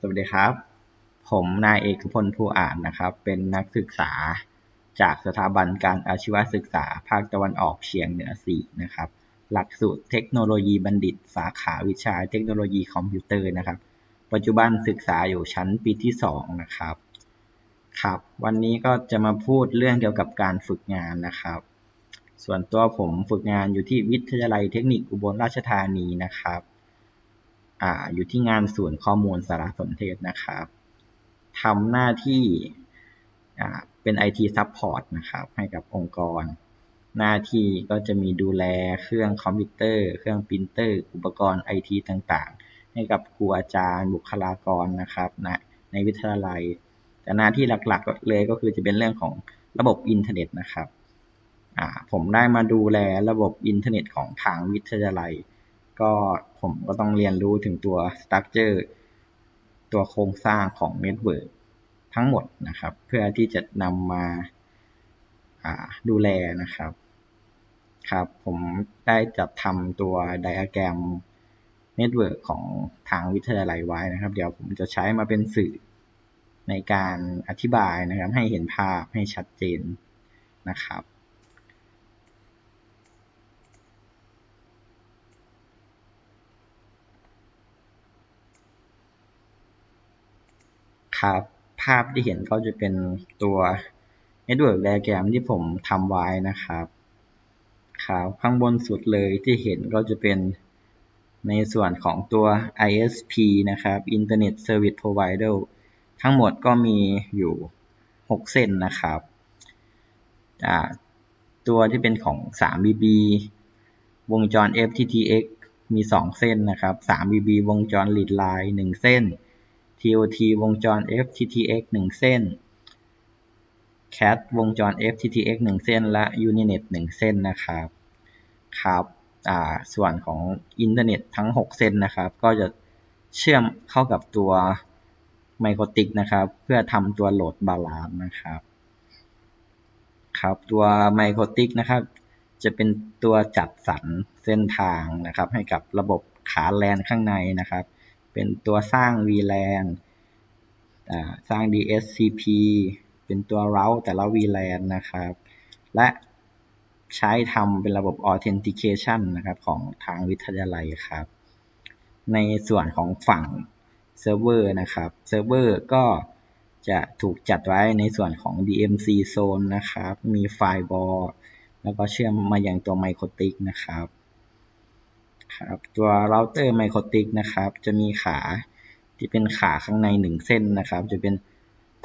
สวัสดีครับ ผมนายเอกพลภูอ่านนะครับ เป็นนักศึกษาจากสถาบันการอาชีวศึกษา ภาคตะวันออกเฉียงเหนือ 4 นะครับ หลักสูตรเทคโนโลยีบัณฑิต สาขาวิชาเทคโนโลยีคอมพิวเตอร์นะครับ ปัจจุบันศึกษาอยู่ชั้นปีที่ 2 นะครับ ครับ วันนี้ก็จะมาพูดเรื่องเกี่ยวกับการฝึกงานนะครับ ส่วนตัวผมฝึกงานอยู่ที่วิทยาลัยเทคนิคอุบลราชธานีนะครับ อ่าอยู่ที่งานศูนข้อมูลสารสนเทศนะครับทำหน้าที่อ่าเป็น IT Support นะครับ ให้กับองค์กร หน้าที่ก็จะมีดูแลเครื่องคอมพิวเตอร์ เครื่องปรินเตอร์ อุปกรณ์ IT ต่างๆ ให้กับครูอาจารย์ บุคลากรนะครับณในวิทยาลัย แต่หน้าที่หลักๆเลยก็คือจะเป็นเรื่องของระบบอินเทอร์เน็ตนะครับผมได้มาดูแลระบบอินเทอร์เน็ตของทางวิทยาลัย ก็ผมก็ต้องเรียนรู้ถึงตัว structure ตัวโครงสร้างของ network ทั้งหมดนะครับ เพื่อที่จะนำมาดูแลนะครับครับ ผมได้จัดทำตัวไดอะแกรมเน็ตเวิร์กของทางวิทยาลัยไว้นะครับ เดี๋ยวผมจะใช้มาเป็นสื่อในการอธิบายนะครับ ให้เห็นภาพให้ชัดเจนนะครับ ครับภาพที่เห็นก็จะเป็นตัว Network Diagram ที่ผมทำไว้นะครับครับข้างบนสุดเลยที่เห็นก็จะเป็นในส่วนของตัว ISP นะครับ Internet Service Provider ทั้งหมดก็มีอยู่ 6 เส้นนะครับตัวที่เป็นของ 3BB วงจร FTTX มี 2 เส้นนะครับ 3BB วงจร Lead Line 1 เส้น TOT วงจร FTTX 1 เส้น CAT วงจร FTTX 1 เส้น และ Uninet 1 เส้นนะครับครับส่วนของอินเทอร์เน็ตทั้ง 6 เส้นนะครับ ก็จะเชื่อมเข้ากับตัวไมโครติกนะครับ เพื่อทำตัวโหลดบาลานซ์นะครับครับตัวไมโครติกนะครับ จะเป็นตัวจัดสรรเส้นทางนะครับ ให้กับระบบขาแลนข้างในนะครับ เป็นตัวสร้าง VLAN สร้าง DSCP เป็นตัว route แต่ละ VLAN นะครับ และใช้ทำเป็นระบบ authentication นะครับของทางวิทยาลัยครับ ในส่วนของฝั่งเซิร์ฟเวอร์นะครับเซิร์ฟเวอร์ก็จะถูกจัดไว้ในส่วนของ DMC zone นะครับ มีไฟบอลแล้วก็เชื่อมมาอย่างตัวไมโครติกนะครับ ครับ ตัวเราเตอร์ไมโครติกนะครับ จะมีขาที่เป็นขาข้างในหนึ่งเส้นนะครับ จะเป็น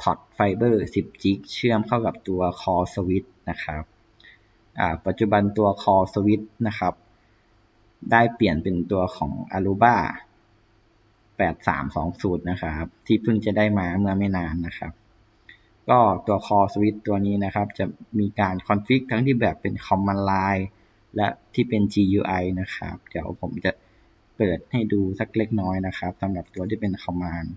พอร์ตไฟเบอร์10จิกเชื่อมเข้ากับตัวคอสวิตนะครับปัจจุบันตัวคอสวิตนะครับ ได้เปลี่ยนเป็นตัวของ Aruba 8320นะครับ ที่เพิ่งจะได้มาเมื่อไม่นานนะครับ ก็ตัวคอสวิตตัวนี้นะครับ จะมีการคอนฟิกทั้งที่แบบเป็น Command Line และที่เป็น GUI นะครับ เดี๋ยวผมจะเปิดให้ดูสักเล็กน้อยนะครับสำหรับตัวที่เป็น command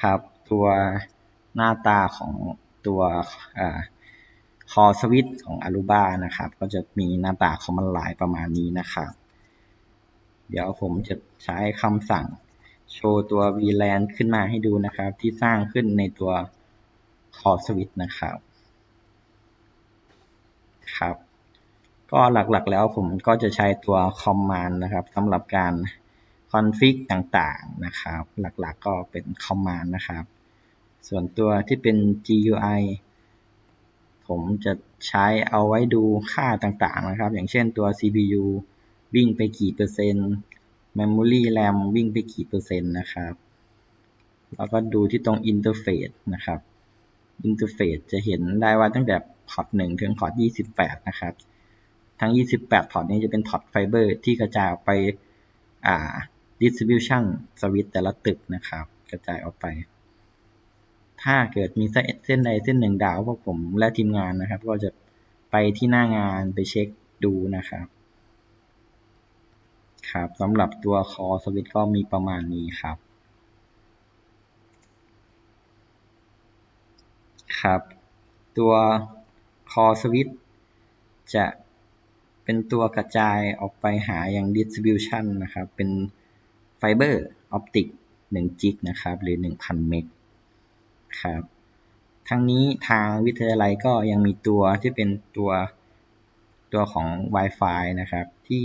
ครับ ตัวหน้าตาของตัวอ่า คอสวิตของ Aruba นะครับ ก็จะมีหน้าตาของมันหลายประมาณนี้นะครับ เดี๋ยวผมจะใช้คำสั่งโชว์ตัว VLAN ขึ้นมาให้ดูนะครับ ที่สร้างขึ้นในตัวคอสวิตนะครับ ครับ ก็หลักๆแล้วผมก็จะใช้ตัว command นะครับสำหรับการคอนฟิกต่างๆนะครับ หลักๆกก็เป็น command นะครับ ส่วนตัวที่เป็น GUI ผมจะใช้เอาไว้ดูค่าต่างๆนะครับ อย่างเช่นตัว CPU วิ่งไปกี่เปอร์เซ็นต์ Memory RAM วิ่งไปกี่เปอร์เซ็นต์นะครับ แล้วก็ดูที่ตรง Interface นะครับ Interface จะเห็นได้ว่าตั้งแต่พอร์ต1ถึงพอร์ต28 นะครับ ทั้ง 28 พอร์ตนี้จะเป็นพอร์ตไฟเบอร์ที่กระจายออกไปอ่า distribution switch แต่ละตึกนะครับ กระจายออกไป ถ้าเกิดมีเส้นใดเส้นหนึ่งดาวพวกผมและทีมงานนะครับ ก็จะไปที่หน้างานไปเช็คดูนะครับ ครับสำหรับตัวคอสวิตก็มีประมาณนี้ครับ ครับ ตัว core switch จะเป็นตัวกระจายออกไปหาอย่าง distribution นะครับ เป็นไฟเบอร์ออปติก1จิกนะครับ หรือ 1,000 เมก ครับทั้งนี้ทางวิทยาลัยก็ยังมีตัวที่เป็นตัวตัวของ Wi-Fi นะครับ ที่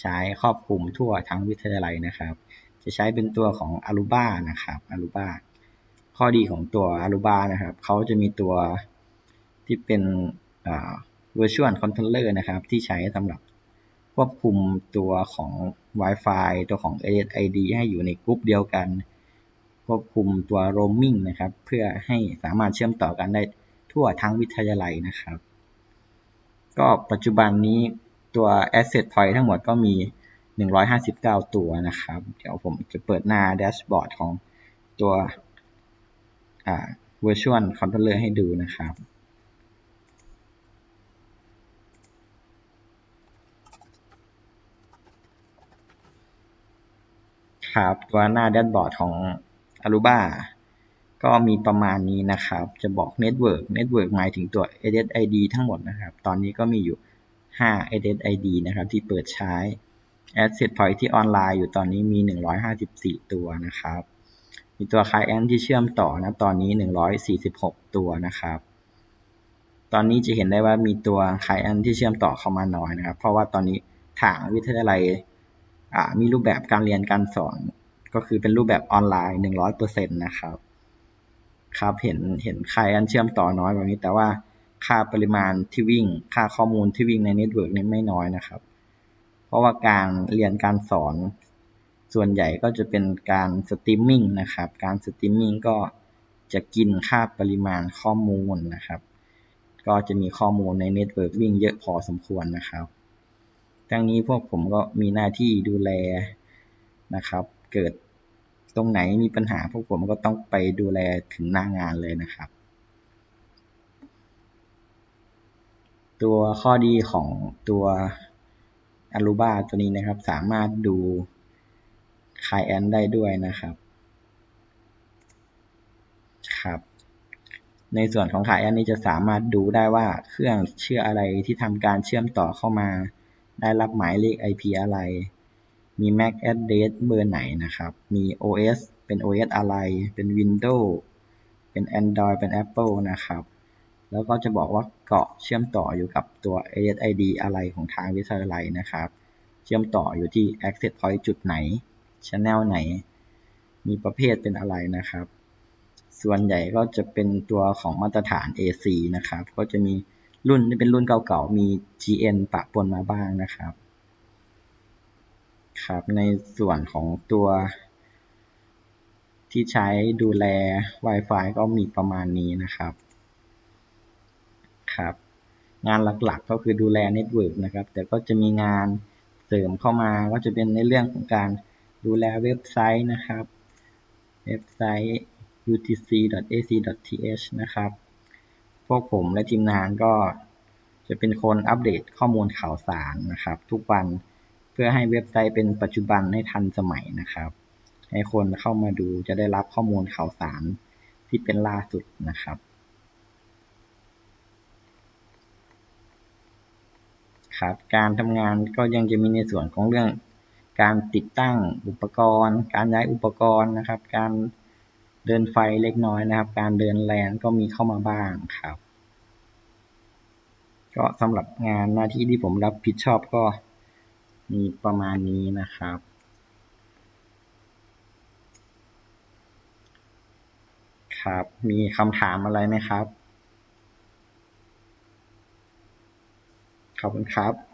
ใช้ครอบคลุมทั่วทั้งวิทยาลัยนะครับ จะใช้เป็นตัวของ Aruba นะครับ Aruba ข้อดีของตัว Aruba นะครับเขาจะมีตัวที่เป็น Virtual Controller นะครับ ที่ใช้สำหรับควบคุมตัวของ Wi-Fi ตัวของ SSID ให้อยู่ในกลุ่มเดียวกัน ควบคุมตัว roaming นะครับ เพื่อให้สามารถเชื่อมต่อกันได้ทั่วทั้งวิทยาลัยนะครับ ก็ปัจจุบันนี้ตัว Asset Point ทั้งหมดก็มี 159 ตัวนะครับ เดี๋ยวผมจะเปิดหน้าแดชบอร์ดของตัว Virtual Controller ให้ดูนะครับครับตัวหน้าแดชบอร์ดของ Aruba ก็มีประมาณนี้นะครับ จะบอก Network Network หมายถึงตัว SSID ทั้งหมดนะครับ ตอนนี้ก็มีอยู่ 5 SSID นะครับ ที่เปิดใช้ Asset Point ที่ออนไลน์อยู่ตอนนี้มี 154 ตัวนะครับ มีตัว Client ที่เชื่อมต่อนะตอนนี้ 146 ตัวนะครับ ตอนนี้จะเห็นได้ว่ามีตัว Client ที่เชื่อมต่อเข้ามาน้อยนะครับ เพราะว่าตอนนี้ทางวิทยาลัยมีรูปแบบการเรียนการสอน ก็คือเป็นรูปแบบออนไลน์หนึ่งร้อยเปอร์เซ็นต์นะครับ ครับเห็นเห็นใครอันเชื่อมต่อน้อยแบบนี้ แต่ว่าค่าปริมาณที่วิ่ง ค่าข้อมูลที่วิ่งในเน็ตเวิร์กนี่ไม่น้อยนะครับ เพราะว่าการเรียนการสอน ส่วนใหญ่ก็จะเป็นการสตรีมมิ่งนะครับ การสตรีมมิ่งก็จะกินค่าปริมาณข้อมูลนะครับ ก็จะมีข้อมูลในเน็ตเวิร์กวิ่งเยอะพอสมควรนะครับทั้งนี้พวกผมก็มีหน้าที่ดูแลนะครับ เกิดตรงไหนมีปัญหาพวกผมก็ต้องไปดูแลถึงหน้างานเลยนะครับ ตัวข้อดีของตัว Aruba ตัวนี้นะครับ สามารถดู Client ได้ด้วยนะครับครับ ในส่วนของ Client นี้จะสามารถดูได้ว่าเครื่องเชื่ออะไรที่ทำการเชื่อมต่อเข้ามา ได้รับหมายเลข IP อะไร มี MAC address เบอร์ไหนนะครับ มี OS เป็น OS อะไร เป็น Windows เป็น Android เป็น Apple นะครับ แล้วก็จะบอกว่าเกาะเชื่อมต่ออยู่กับตัว SSID อะไรของทางวิทยาลัยนะครับ เชื่อมต่ออยู่ที่ Access Point จุดไหน Channel ไหน มีประเภทเป็นอะไรนะครับ ส่วนใหญ่ก็จะเป็นตัวของมาตรฐาน AC นะครับ ก็จะมีรุ่นที่เป็นรุ่นเก่าๆ มี GN ปะปนมาบ้างนะครับ ครับ ในส่วนของตัวที่ใช้ดูแล Wi-Fi ก็มีประมาณนี้นะครับครับ งานหลักๆก็คือดูแลเน็ตเวิร์กนะครับ แต่ก็จะมีงานเสริมเข้ามา ก็จะเป็นในเรื่องของการดูแลเว็บไซต์นะครับ เว็บไซต์ utc.ac.th นะครับ พวกผมและทีมงานก็จะเป็นคนอัปเดตข้อมูลข่าวสารนะครับ ทุกวัน พื่อให้เว็บไซต์เป็นปัจจุบันให้ทันสมัยนะครับ ให้คนเข้ามาดูจะได้รับข้อมูลข่าวสารที่เป็นล่าสุดนะครับ ครับการทำงานก็ยังจะมีในส่วนของเรื่องการติดตั้งอุปกรณ์ การย้ายอุปกรณ์นะครับ การเดินไฟเล็กน้อยนะครับ การเดินแลนก็มีเข้ามาบ้างครับ ก็สำหรับงานหน้าที่ที่ผมรับผิดชอบก็ มีประมาณนี้นะครับ ครับ มีคำถามอะไรไหมครับ ขอบคุณครับ